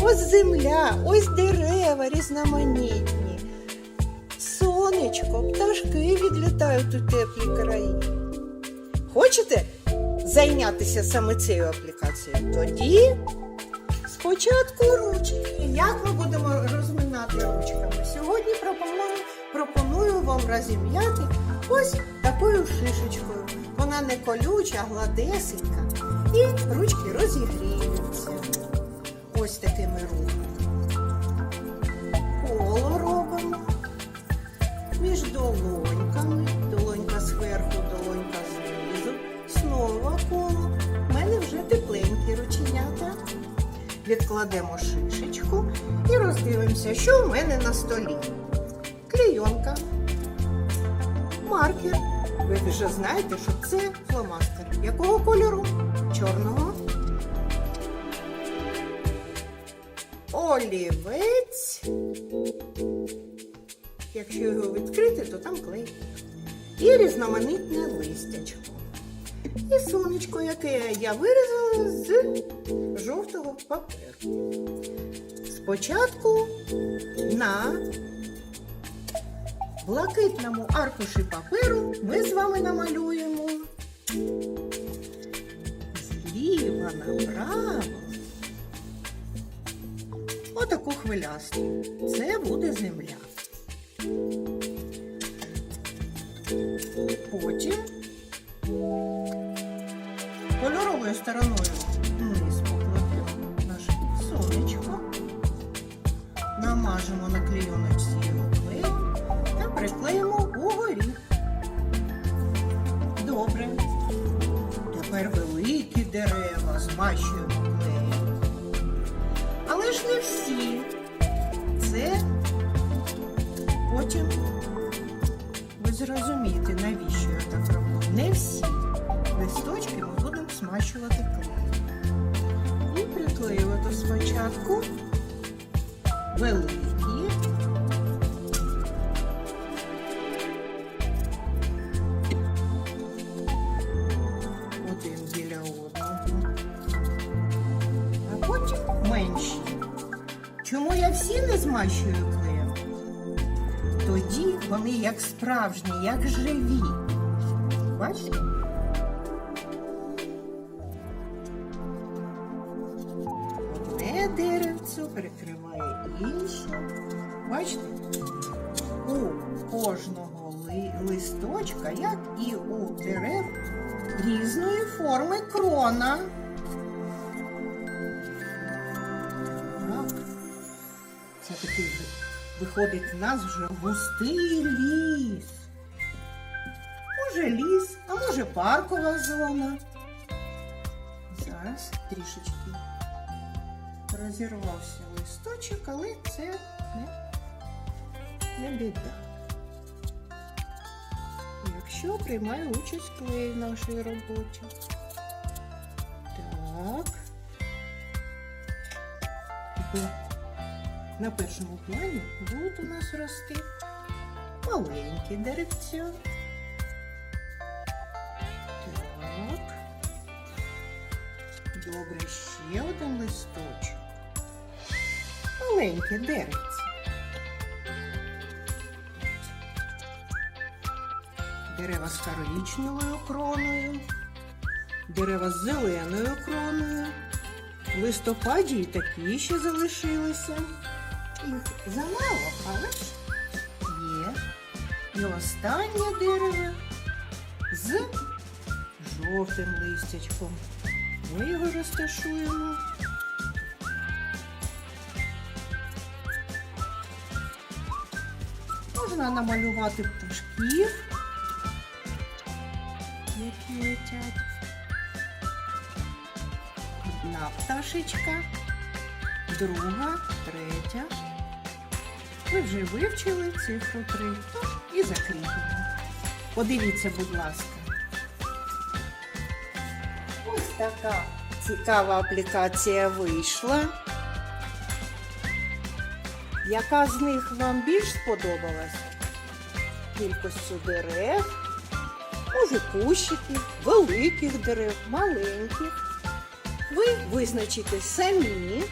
Ось земля, ось дерева різноманітні. Сонечко, пташки відлітають у теплі країни. Хочете зайнятися саме цією аплікацією? Тоді спочатку ручки. Як ми будемо розминати ручками? Сьогодні пропоную, пропоную вам розім'яти ось такою шишечкою. Вона не колюча, а гладесенька. І ручки розігріються. Ось такими рухами. Коло робимо між долоньками. Долонька зверху, долонька знизу. Знову коло. У мене вже тепленькі рученята. Відкладемо шишечку і роздивимося, що в мене на столі. Клейонка, маркер. Ви вже знаєте, що це фломастер. Якого кольору? Чорного. Олівець. Якщо його відкрити, то там клей. І різноманітне листячко. І сонечко, яке я вирізала з жовтого паперу. Спочатку на блакитному аркуші паперу ми з вами намалюємо зліва направо отаку хвилясту. Це буде земля. Потім кольоровою стороною вниз покладемо наше сонечко, намажемо на клейоночці приклеїмо угорі. Добре. Тепер великі дерева змащуємо клеєм. Але ж не всі. Це потім ви зрозумієте, навіщо я так роблю. Не всі листочки ми будемо смащувати клеєм. І приклеювати спочатку великі. Не змащую клеєм? Тоді вони як справжні, як живі. Бачите? Одне деревце перекриває інше. Бачите? У кожного ли- листочка, як і у дерев, різної форми крона. Це такий виходить у нас вже густий ліс. Може ліс, а може паркова зона. Зараз трішечки розірвався листочок, але це не, не біда. Якщо приймає участь клей в нашій роботі. Так. На першому плані будуть у нас рости маленькі деревця. Так. Добре, ще один листочок. Маленьке деревце. Дерева з коричневою кроною, дерева з зеленою кроною. В листопаді і такі ще залишилися. Їх замало, але ж є. І останнє дерево з жовтим листячком. Ми його розташуємо. Можна намалювати пташків, які летять. Одна пташечка, друга, третя. Ви вже вивчили цифру 3 і закріпимо. Подивіться, будь ласка. Ось така цікава аплікація вийшла. Яка з них вам більш сподобалась? Кількістю дерев, може кущиків, великих дерев, маленьких. Ви визначите самі